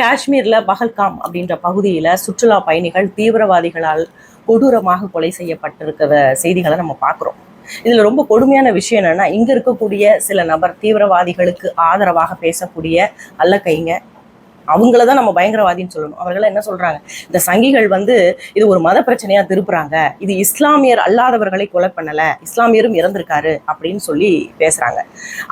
காஷ்மீர்ல பஹல்காம் அப்படின்ற பகுதியில சுற்றுலா பயணிகள் தீவிரவாதிகளால் கொடூரமாக கொலை செய்யப்பட்டிருக்கிற செய்திகளை நம்ம பார்க்குறோம். இதுல ரொம்ப கொடுமையான விஷயம் என்னன்னா இங்க இருக்கக்கூடிய சில நபர் தீவிரவாதிகளுக்கு ஆதரவாக பேசக்கூடிய அல்லக்கைங்க அவங்கள தான் நம்ம பயங்கரவாதின்னு சொல்லணும். அவர்கள் என்ன சொல்றாங்க? இந்த சங்கிகள் வந்து இது ஒரு மத பிரச்சனையா திருப்புறாங்க. இது இஸ்லாமியர் அல்லாதவர்களை கொலை பண்ணல. இஸ்லாமியரும் இறந்திருக்காரு அப்படின்னு சொல்லி பேசுறாங்க.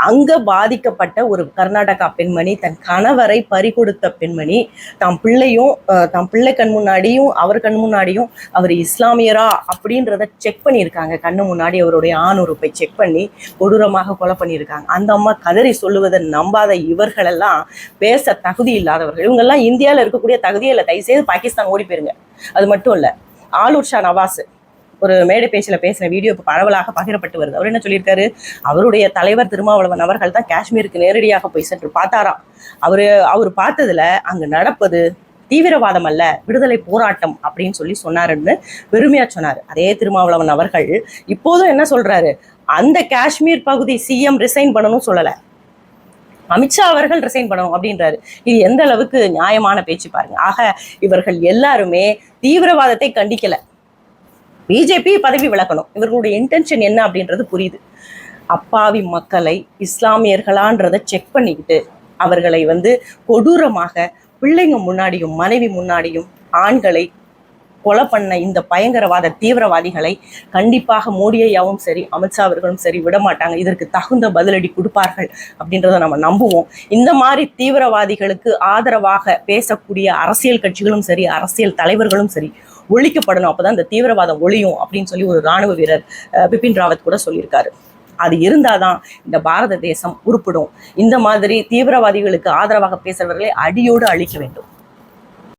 அங்க பாதிக்கப்பட்ட ஒரு கர்நாடகா பெண்மணி தன் கணவரை பறிகொடுத்த பெண்மணி தம் பிள்ளையும் அஹ், தம் பிள்ளை கண் முன்னாடியும் அவர் கண் முன்னாடியும் அவர் இஸ்லாமியரா அப்படின்றத செக் பண்ணியிருக்காங்க. கண்ணு முன்னாடி அவருடைய ஆணுறுப்பை செக் பண்ணி கொடூரமாக கொலை பண்ணியிருக்காங்க. அந்த அம்மா கதறி சொல்லுவதை நம்பாத இவர்களெல்லாம் பேச தகுதி இல்லாத இல்லாதவர்கள் இவங்கெல்லாம் இந்தியாவில் இருக்கக்கூடிய தகுதியே இல்லை. தயவுசெய்து பாகிஸ்தான் ஓடி போயிருங்க. அது மட்டும் இல்லை. ஆலூர் ஷா நவாஸ் ஒரு மேடை பேச்சில் பேசின வீடியோ இப்போ பரவலாக பகிரப்பட்டு வருது. அவர் என்ன சொல்லியிருக்காரு? அவருடைய தலைவர் திருமாவளவன் அவர்கள் தான் காஷ்மீருக்கு நேரடியாக போய் சென்று பார்த்தாராம் அவர் அவர் பார்த்ததுல அங்கே நடப்பது தீவிரவாதம் அல்ல விடுதலை போராட்டம் அப்படின்னு சொல்லி சொன்னாருன்னு பெருமையா சொன்னார். அதே திருமாவளவன் அவர்கள் இப்போதும் என்ன சொல்றாரு? அந்த காஷ்மீர் பகுதி சிஎம் ரிசைன் பண்ணணும் சொல்லல. அமித்ஷா அவர்கள் ரிசைன் பண்ணணும் அப்படின்றாரு. இது எந்த அளவுக்கு நியாயமான பேச்சு பாருங்க. ஆக இவர்கள் எல்லாருமே தீவிரவாதத்தை கண்டிக்கல. பிஜேபி பதவி விளக்கணும் இவர்களுடைய இன்டென்ஷன் என்ன அப்படின்றது புரியுது. அப்பாவி மக்களை இஸ்லாமியர்களான்றதை செக் பண்ணிக்கிட்டு அவர்களை வந்து கொடூரமாக பிள்ளைங்க முன்னாடியும் மனைவி முன்னாடியும் ஆண்களை கொலை பண்ண இந்த பயங்கரவாத தீவிரவாதிகளை கண்டிப்பாக மோடியையாவும் சரி அமித்ஷா அவர்களும் சரி விட மாட்டாங்க. இதற்கு தகுந்த பதிலடி கொடுப்பார்கள் அப்படின்றத நம்ம நம்புவோம். இந்த மாதிரி தீவிரவாதிகளுக்கு ஆதரவாக பேசக்கூடிய அரசியல் கட்சிகளும் சரி அரசியல் தலைவர்களும் சரி ஒழிக்கப்படணும். அப்போதான் இந்த தீவிரவாதம் ஒழியும் அப்படின்னு சொல்லி ஒரு ராணுவ வீரர் பிபின் ராவத் கூட சொல்லியிருக்காரு. அது இருந்தாதான் இந்த பாரத தேசம் உருப்பிடும். இந்த மாதிரி தீவிரவாதிகளுக்கு ஆதரவாக பேசுறவர்களை அடியோடு அழிக்க வேண்டும்.